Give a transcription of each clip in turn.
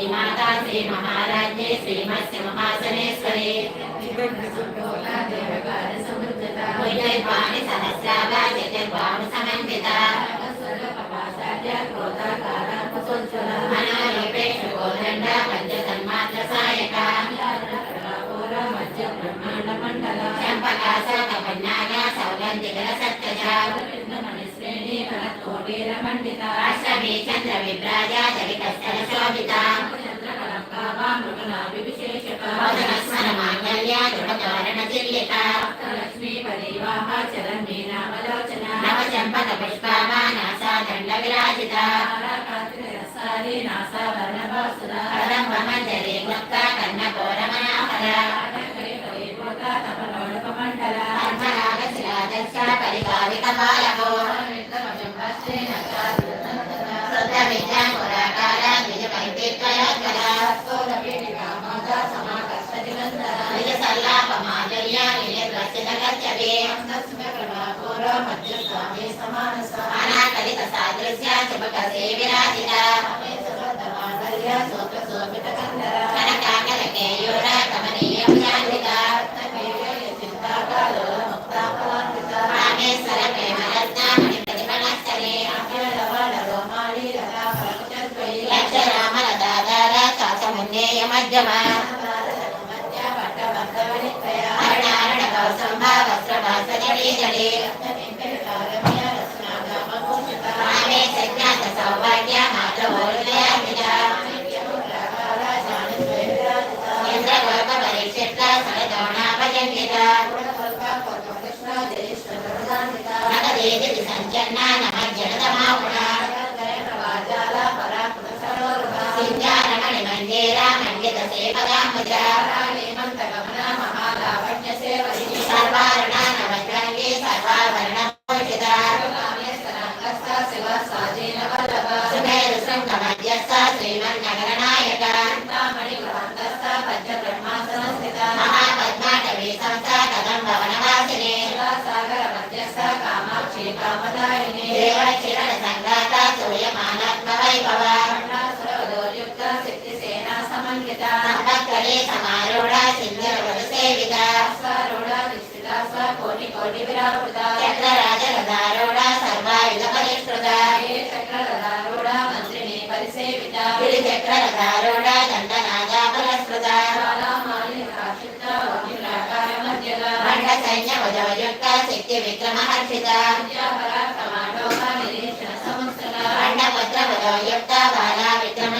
శ్రీమాతా శ్రీ మహారాజ్ఞే శ్రీమత్స్య మహాసనేశ్వరి ఉజ్జయిత్వాని సమన్విత. మనోరూపేషు కోదండ పంచ తన్మాత్ర సాయక చంపకాశోక పన్నాగ సౌగంధికల చంద్ర విభ్రాజ చలికస్తర శోభిత మాంగళ్య దృఢతోరణ జిల్లిక నవ పుష్పామానాసా దండ విరాజిత కన్న శిలాదర్శ పరికావిత బాలకో శుద్ధ విద్యా పురాకార ద్విజ నిజ సల్లాప మాధుర్య నిజ అనాకలిత సాదృశ్య శుభక సేవిరాజిత మధ్యమ అరుణారుణ కౌసంభ వస్త్ర సేవగాముద్ర సర్వారుణ నవద్రంగి సర్వాభరణ భూషిత వైభవ గదారూఢ గిరి చక్ర గదారూఢ దండనాదా పురస్కృత మండ సైన్య శక్తి విక్రమహర్షిత. మండపుత్ర వజోయుక్త బాలా విక్రమనందిత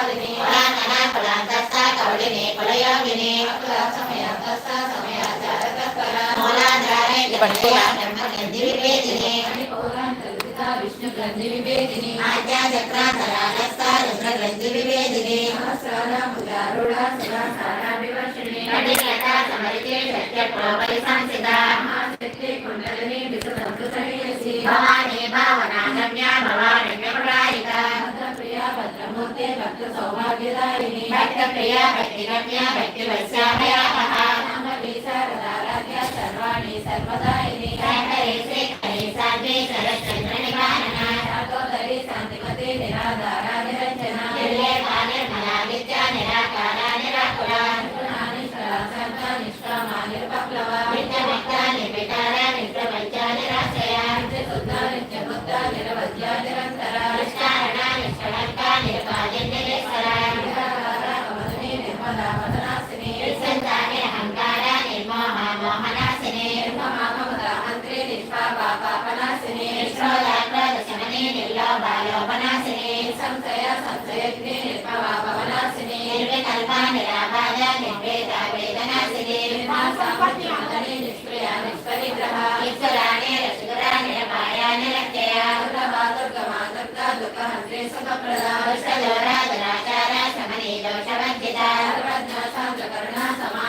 โอนาตานาปรังตัสสะกาวลินีปรยาลินีอัคราสมัยตัสสะสมัยจารัตตะปราโมลานราเนยปัญญาเนมพันเนติวิเวจินีอันอโอรันตุ వివేదిని విష్ణు గ్రంథి వివేదిని ఆద్యాచక్రాధరాలస్థ రుద్రగ్రంథి వివేదిని సహస్రారాముదారుడ సదాసారా వివర్షిణి కటికట సమరితే సత్య ప్రోపరి సంసిత మహాశక్తి కుండలిని విసృతమృతయసి భవానీ భావనాగమ్య భవారణ్యప్రాయిక భద్రప్రియ భద్రమూర్తి భక్త సౌభాగ్యదాయిని భక్త ప్రియ భక్తి రమ్య భక్తి వత్సామయాపహ నామీ శారదారాధ్య సర్వాణి సర్వదాయిని విశ్వదాగ్రదశమనే నిర్లోభాలోపనాశిని సంశయ సంశయజ్ఞే నిర్భవాపవనాశిని నిర్వికల్ప నిరాబాధ నిర్వేద వేదనాశిని నిర్మాసాపత్యమదని నిష్క్రియ నిష్పరిగ్రహ ఈశ్వరాణి రసికురా నిరపాయ నిరక్తయ దుర్గమా దుర్గమా దుర్గా దుఃఖహంత్రి సుఖప్రద విశ్వదోరా దురాచార సమనీ దోషవంచిత సర్వజ్ఞ సాంద్రకరుణ సమా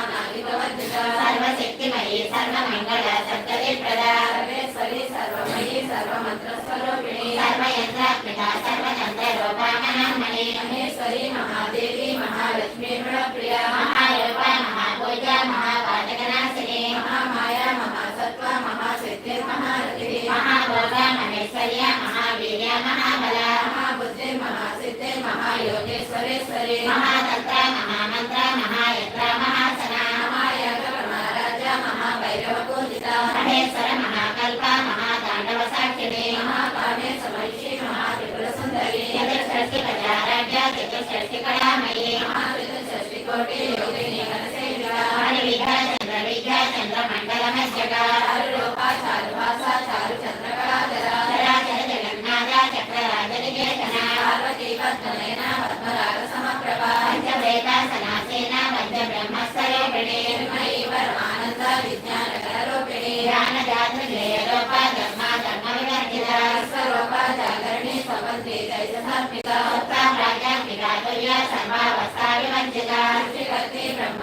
సర్వశక్తిమయీ సర్వమంగళ సద్గతి ప్రదా సర్వేశ్వరి సర్వమయీ సర్వమంత్రస్వరూపిణి సర్వయంత్రాత్మిక సర్వతంత్ర రూపామణి మహేశ్వరి మహాదేవి మహాలక్ష్మి ప్రియ మహారూప మహాపూజ మహాపాతకనాశిని మహామాయ మహాసత్వ మహాశక్తి మహారథి మహాభోగ మహేశ్వర్య మహావీర్య మహాబల మహాబుద్ధి మహాసిద్ధి మహాయోగేశ్వరేశ్వరి మహాతంత్ర మహామంత్ర మహాయత్ర మహా మహాభైరవ పూజిత మహేశ్వర మహాకల్ప మహాతాండవ సాక్షిణి మహాకామే సమైషి మహాత్రిపుర సుందరి చతుష్షష్టి ప్రజారాజ్య చతుష్షష్టి కళామయీ మహావిధ కోటి యోగిని గణసేవిక చంద్ర విఘ చంద్రమండల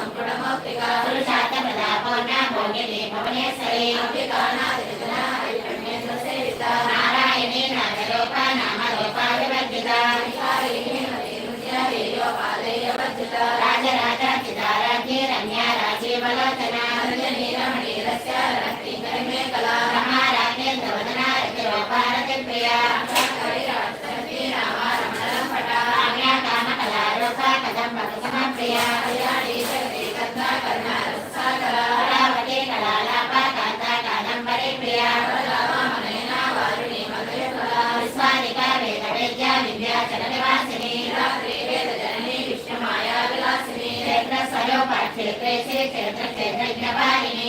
గోత్రి గోవింద రూపిణి పురుషార్థ భోగిని భువనేశ్వరి నారాయణి వర్జిత రమ్య రాజీవలోచన రమణీరస్య కళా క్షేత్రే శ్రీ క్షేత్ర క్షేత్రజ్ఞపాలిని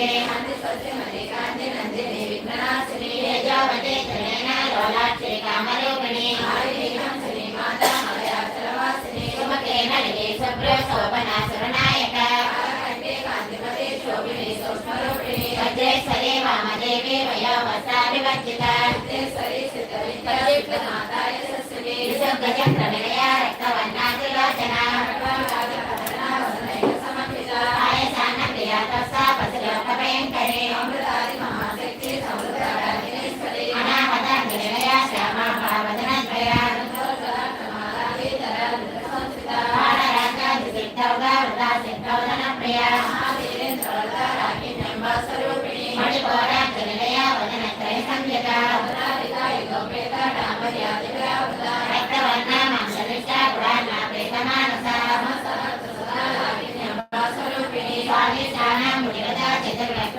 పుష్టిల్మతి కృతిగే తేజోవతి త్రినేన లోలాక్షి కామరూపిణి సుమకేన నిగే శుభ్ర శోభనా సురనాయక వజ్రేశ్వరి వామదేవి వయోవస వివర్జిత సిద్ధేశ్వరి సిద్ధ విద్యాపీఠ మాతా యశస్విని విశుద్ధచంద్ర నిలయ రక్తవర్ణాదిలోచన తస్సా పశులోక భయంకరే అమృతాది మహాశక్తి సముద్రాధీశ్వరి అనామత నిలయ శ్యామ భావదన ద్వయ సంస్థిత బాలరాజాది సిద్ధౌగా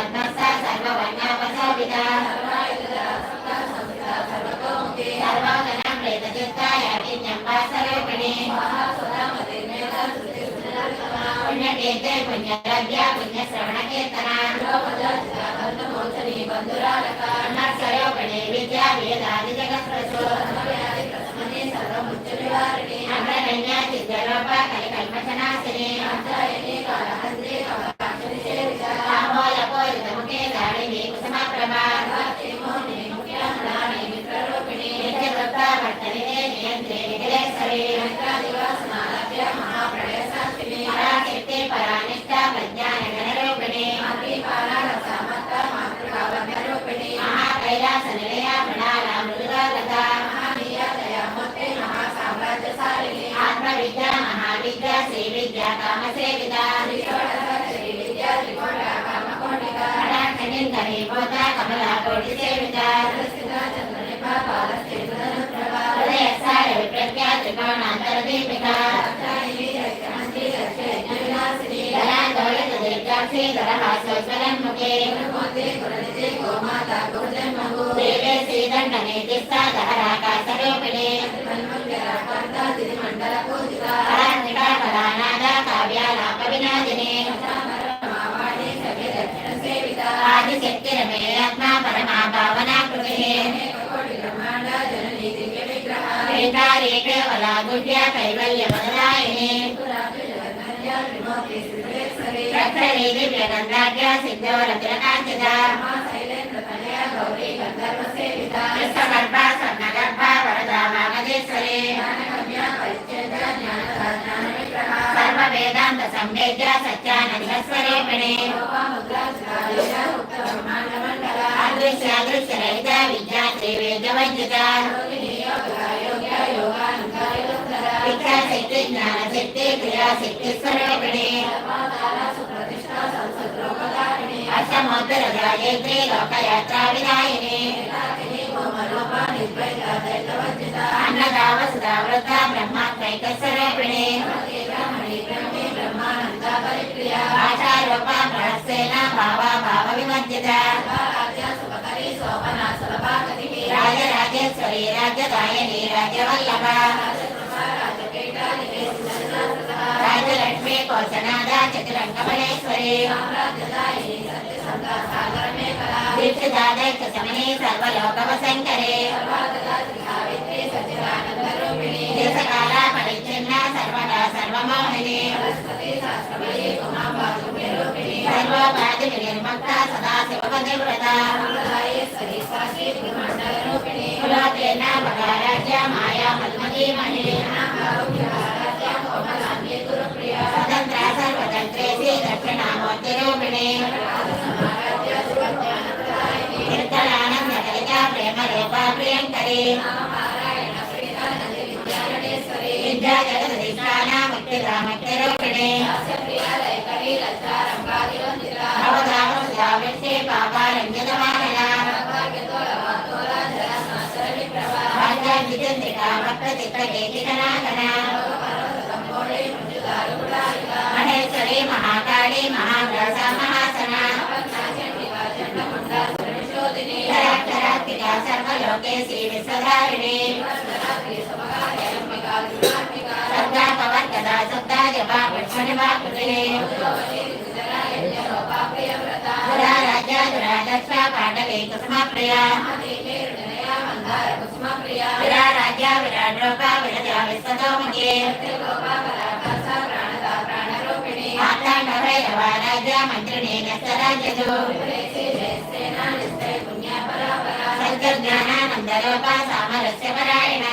సంపన్న వేదవర్ణాది కవిత మేధానిష్ట మద ప్రేత మందిన్యాది పుణ్యశ్రవణ విద్య కామసేవిత కటాక్షనిందరి బోధ కోటి సేవిత హృదయ దీపిక దళాందోళిత దీర్ఘాక్షి దళహాసోజ్వలన్ముఖే దేవే శ్రీదండ నిర్దిష్ట దహరాకాశరూపిణి కళాత్మిక కావ్యాలాప ఆదిశక్తి పరమా రక్తరీ దివ్య గంధాగ్య సిద్ధోర తిలకాంచిత విశ్వగర్భ స్వర్ణగర్భ వరదా వాగదేశ్వరి సర్వ వేదాంత సంవేద్య సత్యానంద స్వరూపిణి అదృశ్య అదృశ్య రహిత విద్యా త్రివేద వంచిత విద్యాశక్తి జ్ఞానశక్తి క్రియాశక్తి స్వరూపిణి. అష్టమోత్తర గాయత్రి లోకయాత్రా వినాయిని అన్నదా వసుదా బ్రహ్మాత్మైక స్వరూపిణి ఆచారూప మహస్సేన భావ భావ విమర్జిత రాజరాజేశ్వరి రాజ్యదాయని రాజ్యవల్లభ. రాజలక్ష్మి కోశనాద చతురంగమణేశ్వరి దీక్షితాదైక్ష సమని సర్వలోకవశంకరే. దేశకాల పరిచ్ఛిన్న సర్వదా సర్వమోహిని. సర్వోపాధి నిర్ముక్త సదా శివపతివ్రత. కులోకేన మహారాజ్య మాయా మల్మదీమణి స్వతంత్ర ప్రియంకరి విద్యా జగదధిష్టాన ముక్తిదా ముక్తి రూపిణి అవధావృష్టి పాపారంజిత వాహన భాగ్యజితంత్రిక భక్త చిత్త కేతికనాగన మహేశ్వరి మహాకాళి మహాగ్రస మహాసనా సర్వలోకే శ్రీ విశ్వధారిణి. సబ్దా పవన్ రూపా విరజా విశ్వతో యవారాజ మంత్రుడే కష్టరాజు సర్గజ్ఞానానందరూప సామరస్యపరాయణ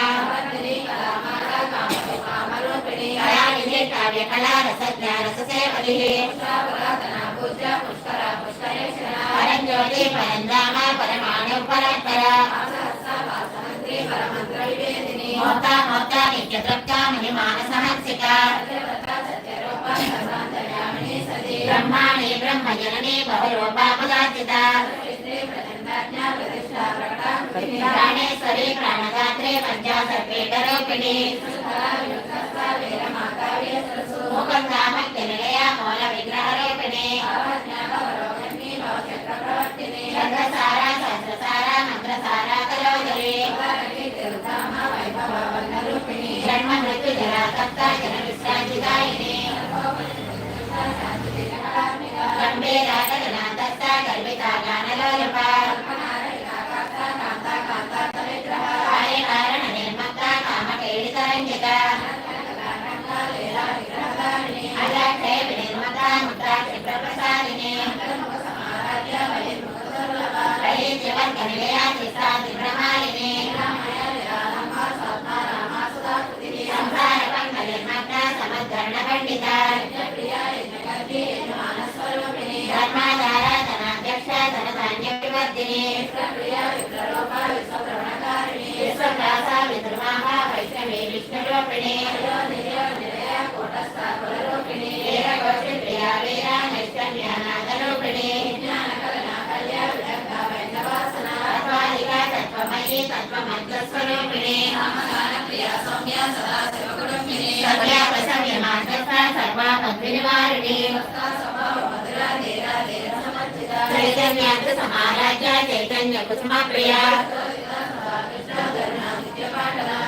కావ్య కళా రసజ్ఞాన సేవలి మహిమాన సహంసిక పాపలాచిత ప్రాణేశ్వరి ప్రాణగాత్రే పంచాసర్పే కరోపిణి ముఖం కామక్తి నిలయ మూల విగ్రహరూపిణి చంద్రసారా చంద్రసారా మంత్రసారా కరోజలి జన్మ మృత్యు జరాసక్త జన విశ్రాంతిదాయిని కుబేరా కరుణాంతస్త కల్పిత గానలోలప కార్యకారణ నిర్మక్త కామ కేళితరంజిత అలాగే నిర్మత ముద్ర క్షిప్రప్రసాదిని ప్రయోజవర్గ నిలయా विद्रुमाः वैष्णवी विष्णुरूपिणी वीरगोष्ठिप्रिया वीरा नैष्कर्म्यानादरूपिणी तत्त्वादिका तत्त्वमयी तत्त्वमन्त्रस्वरूपिणी सत्या प्रसव्यमार्गस्था सर्वा मद्विनिवारिणी चैतन्यान्त समाराज्य चैतन्य कुसुमा प्रिया राज्य धरस्वेरम सुधमते श्रुति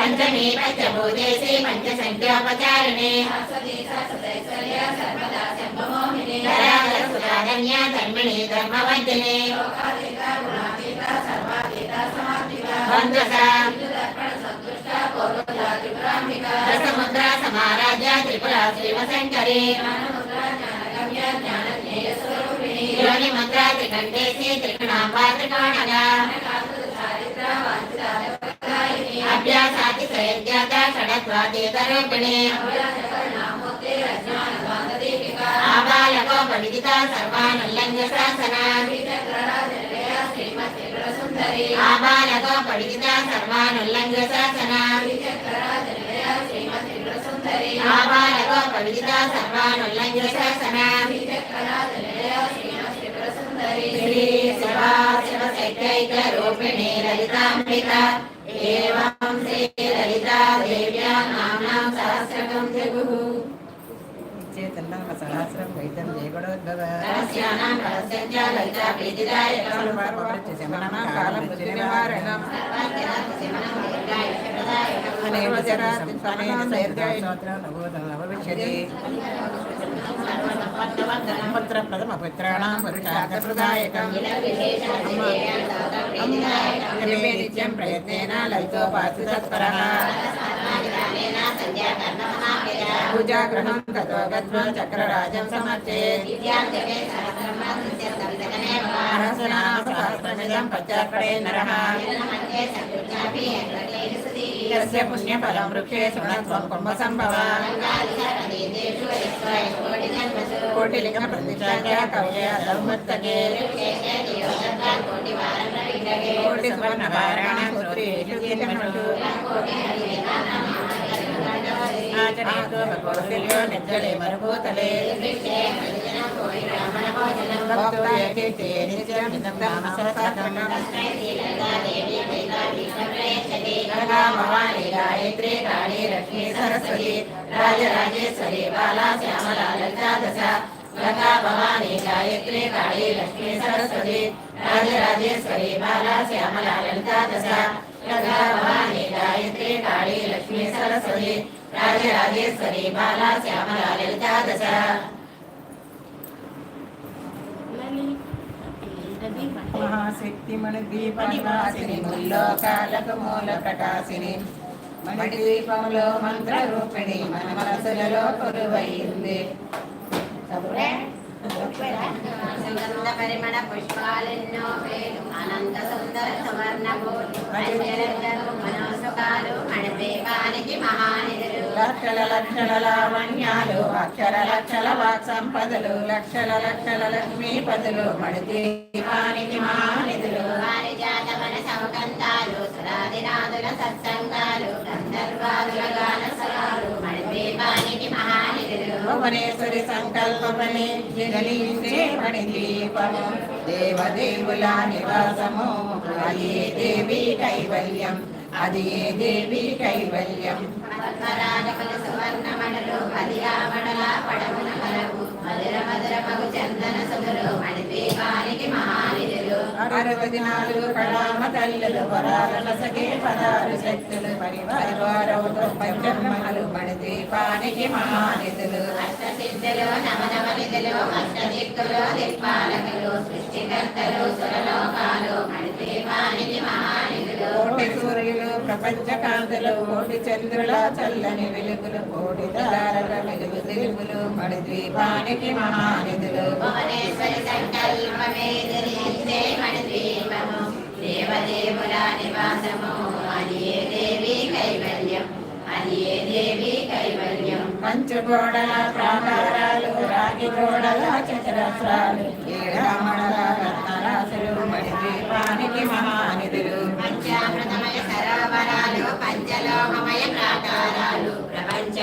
పంచమే పంచభూతే శ్రీ పంచ సంఖ్యాపచారిణే ధన్యా ధర్మిణి ధర్మవందినే సముద్ర సమారాజ త్రిపుర శ్రీవశంకరే జ్ఞాన స్వరూపిణి మంత్ర త్రికంఠేసి త్రికణాంబా అభ్యాసాతి త్రయజ్ఞాత షడత్వాతీతరూపిణి ఆబాలకో పండిత సర్వానల్లంఘ శాసన ఆబాలకో పండిత సర్వానల్లంఘ శాసన ఆబాలకో పండిత సర్వానల్లంఘ శాసన शिवशक्तैकरूपिणी ललिताम्बिका एवं श्री ललिता देव्या नाम्नां सहस्रकं जगुः सहस्रं वैद्यं जयगुणोद्भव रहस्यानां रहस्यञ्च ललिता प्रीतिदायकं कालं निवारणं अनेव जरा स्वनेन सैर्गाय नवविंशति ప్రథమ పుత్రాణం పురుషార్థప్రదాయకం నిత్యం ప్రయత్నేన లలితోపాసి తత్పరః పూజాగ్రహం తతో గత్వా చక్రరాజం సమర్చేత్ సహస్రమిదం పశ్చాత్పడే నరః యస్య పుణ్యఫలం వృక్షే శృణత్వం కుంభసంభవ కోటిలింగ ప్రతిష్టాయ కవ్య దౌమత్తకే కోటి సువర్ణ పారాయణ కృతేషు కీర్తనటు ఆగమ నిద్రలే మరుభూతలే గాయత్రి కాళీ లక్ష్మీ సరస్వతి రాజరాజేశ్వరి బాలా శ్యామలా లలితా గంగా భవాని గాయత్రి కాళీ లక్ష్మీ సరస్వతి రాజరాజేశ్వరి బాలా శ్యామలా గాయత్రి కాళీ లక్ష్మీ సరస్వతి రాజరాజేశ్వరి బాలా శ్యామలా లలితా దశ మహాశక్తిమణి దీపనివాసిని ముల్లోకాలకు మూల ప్రకాశిని. మణి దీపంలో మంత్ర రూపిణి మన మనసులలో కొలువైంది. సుగంధ పరిమళ పుష్పాలెన్నో వేలు అనంత సుందర సువర్ణ భూలు మనోసుకాలు మణిపీపానికి మహానిధులు లక్షల లక్షల లావణ్యాలు అక్షర లక్షల వాక్ సంపదలు లక్షల లక్షల లక్ష్మీపదులు మణి దీపానికి భువనేశ్వరి సంకల్పమని జగలించే దీపము. దేవదేవుల నివాసము. అదే దేవి కైవల్యం? అదే దేవి కైవల్యం? పద్మరాజములు సువర్ణమణులు పదియామణుల పడమున కలవు. మధుర మధుర మగు చందన సుధులు వారికి మహాని అరవది నాలుగు కళామ తల్లులు వరాల సగే పదారు శక్తులు పరివారవుతో పంచమ్మలు మహానిధులు. అష్టసిద్ధులు నవనవ నిధులు అష్టదిక్కులు దిక్పాలకులు సృష్టికర్తలు సురలోకాలు మహానిధులు. కోటి సూర్యులు ప్రపంచ కాంతులు కోటి చంద్రుల చల్లని వెలుగులు కోటి వెలుగు మణిద్వీపానికి మహానిధులు భువనేశ్వరి సంకల్పమే ధరించే మణిద్వీపము దేవదేవుల నివాసము అది ఏ దేవి కైవల్యం అది ఏ దేవి కైవల్యం మంచు గోడల ప్రాకారాలు రాగి గోడల చతురస్రాలు ఏడామణల రత్నరాశులు మణిద్వీపానికి మహానిధులు పంచామృతమయ సరోవరాలు పంచలోకమయ ప్రాకారాలు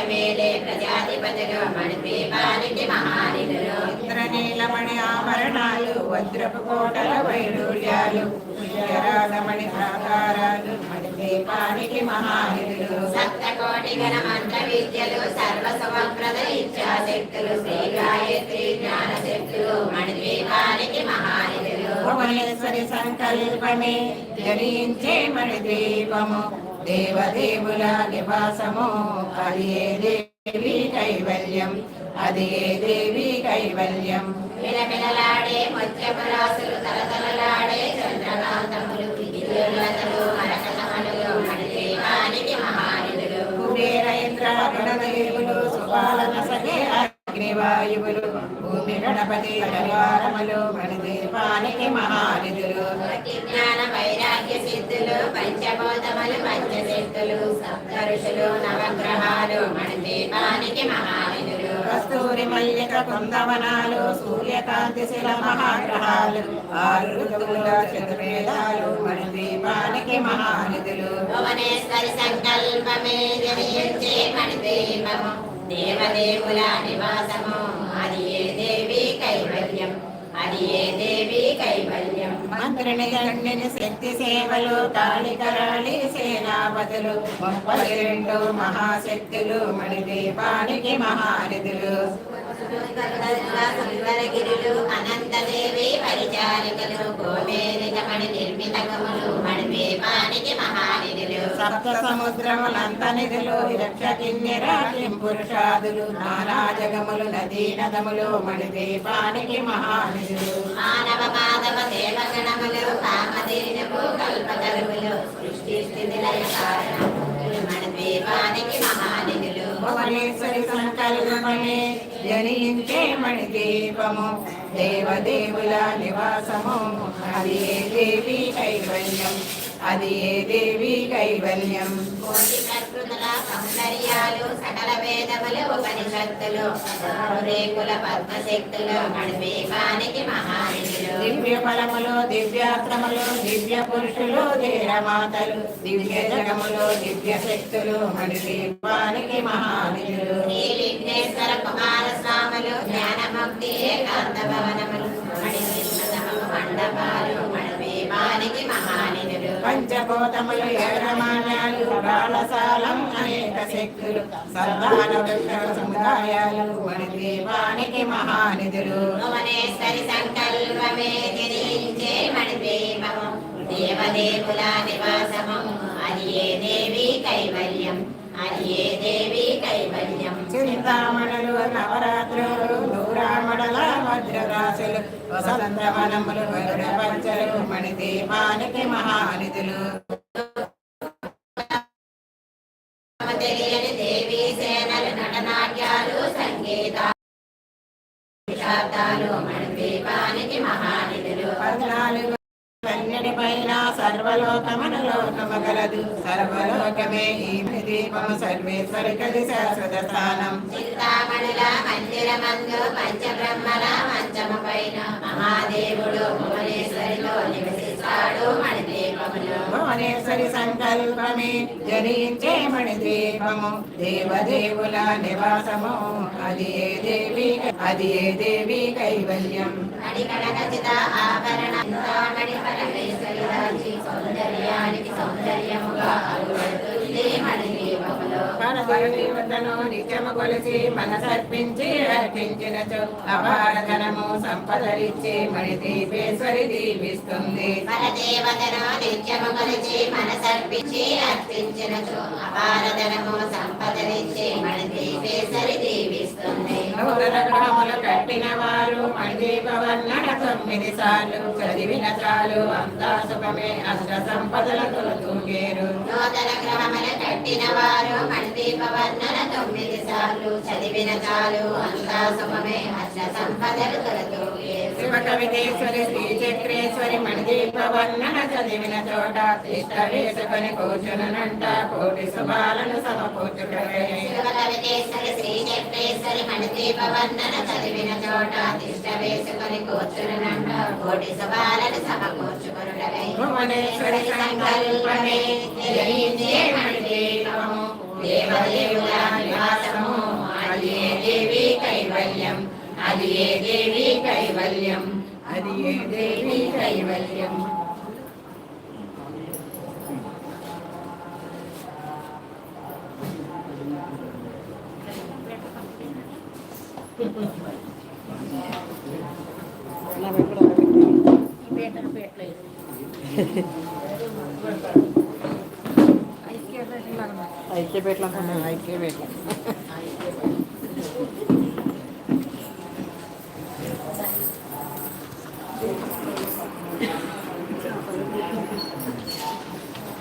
ప్రపంచమేలే ప్రజాధిపతులు మణిద్వీపానికి మహానిధులు. ఇంద్రనీలమణి ఆభరణాలు వజ్రపు కోటల వైడూర్యాలు విజయరాగమణి ప్రాకారాలు మణి దీపానికి మహానిధులు. సప్తకోటి గణ మంత్ర విద్యలు సర్వ సమప్రద ఇచ్ఛాశక్తులు శ్రీ గాయత్రి జ్ఞాన శక్తులు మణిద్వీపానికి మహానిధులు. భువనేశ్వరి సంకల్పమే జరించే మణి దీపము. దేవదేవుల నివాసము. అది ఏ దేవి కైవల్యం? అది ఏ దేవి కైవల్యం? విలవిలలాడే ముత్యపురాసులు తలతలలాడే చంద్రకాంతములు విద్యుల్లతలు మరకతమణులు మణిద్వీపానికి మహానిధులు కుబేర ఇంద్ర గణదేవులు సుపాలన సగే అగ్నివాయువులు భూమి గణపతి పరివారములు మణి దీపానికి మహానిధులు జ్ఞాన వైరాగ్య సిద్ధులు పంచభూతములు పంచశక్తులు సప్త ఋషులు నవగ్రహాలు మణిదీపానికి మహానిధులు కస్తూరి మల్లిక కుందవనాలు సూర్యకాంతి శిల మహాగ్రహాలు ఆరు ఋతువుల చతుర్వేదాలు మణి దీపానికి మహానిధులు భువనేశ్వరి సంకల్పమే జనించే మణిదీపము. దేవదేవుల నివాసము అది ఏ దేవి కైవల్యం? అది ఏ దేవి కైవల్యం? మంత్రిని దండిని శక్తి సేవలు తాళికరాళి సేనాపతులు ముప్పై రెండు మహాశక్తులు మణిదీపానికి గిరులు సుందరగిరులు అనంతదేవి పరిచారికలు గోమేరిక మణి మణిపే పానికి మహానిధులు సప్త సముద్రములంత నిధులు రక్ష కిన్నెరాట్యం పురుషాదులు నానా జగములు నదీ నదములు మణిపే పానికి మహానిధులు మానవ మాధవ దేవగణములు కామధేనువు కల్పతరువులు సృష్టి స్థితి లయ కారణములు మణిదీపానికి మహానిధులు భువనేశ్వరి సంకల్పమే జనించే మణి దీపము దేవదేవుల నివాసము. అది ఏ దేవి కైవల్యం? అది ఏ దేవి కైవల్యం? సౌందర్యాలు సకల వేదములు ఉపనిషత్తులు రేకుల పద్మశక్తులు మణిదీపానికి మహానిధులు దివ్య ఫలములు దివ్యాత్రములు దివ్య పురుషులు ధీరమాతలు దివ్య జగములు దివ్య శక్తులు మణి దీపానికి మహానిధులు భవనములు మండపాలు మణిదీపానికి మహానిధులు. పంచభూతములు ఏడమాన్యాలు బాలసాలం అనేక శక్తులు వృక్ష సముదాయాలు మణిద్వీపానికి మహానిధులు. భువనేశ్వరి సంకల్పమే తిరించే మణిదీపము దేవదేవుల నివాసము. అది ఏ దేవి కైవల్యం. అది ఏ దేవి కైవల్యం. చింతామణులు దూరామణల వజ్రరాశులు వసంతవనములు వరుణ పంచలు మణి దీపానికి మహానిధులు తెలియని దేవి సేనలు నటనాట్యాలు సంగీతాలు మణి పైన సర్వలోకమను లోకము గలదు సర్వలోకమే ఈ దీపము సర్వేశ్వరి కది శాశ్వత స్థానం. చింతామణుల మందిరమందు పంచబ్రహ్మల మంచము పైన మహాదేవుడు భువనేశ్వరిలో నివసిస్తాడు. మణిదీపములో భువనేశ్వరి సంకల్పమే జనించే మణిదీపము దేవదేవుల నివాసము. అది ఏ దేవి అది ఏ దేవి కైవల్యం. ఆభరణ. సౌందర్యానికి సౌందర్యముగా పరదేవతను నిత్యము కొలిసి మనసర్పించి అర్పించినచో. అపారధనము సంపదలిచ్చి మణిదీపేశ్వరి దీవిస్తుంది పరదేవతను నిత్యము కొలిచి మనసర్పించి అర్పించినచో. అపారధనము సంపదలిచ్చి మణిదీపేశ్వరి దీపేశ్వరి దీపిస్తుంది. గ్రాములు కట్టిన వారు మణిదీపవర్ణన తొమ్మిది సార్లు చదివిన చాలు అంతా సుఖమే అష్ట సంపదలతో తూగేరు నూతన గ్రహములు కట్టిన వారు మణిదీపవన్నడ తొమ్మిది సార్లు చదివిన చాలు అంతా సుఖమే అష్ట సంపదలు తొలతూ కవితేశ్వరి శ్రీ చక్రేశ్వరి మణిదీప చదివిన చోట తిష్ట వేసుకొని కూర్చునంట కోటి శుభాలను సమకూర్చుకరే శివకవితేశ్వరి శ్రీ చక్రేశ్వరి మణిదీప చదివిన చోట తిష్ట వేసుకొని కూర్చునంట కోటి శుభాలను సమకూర్చుకొనుటకై భువనేశ్వరి సంకల్పమే జయించే మణిదీపము దేవదేవుల నివాసము అది దేవి కైవల్యం అది ఏ దేవి కైవల్యం అది ఏ దేవి కైవల్యం ఐక్యపేటలో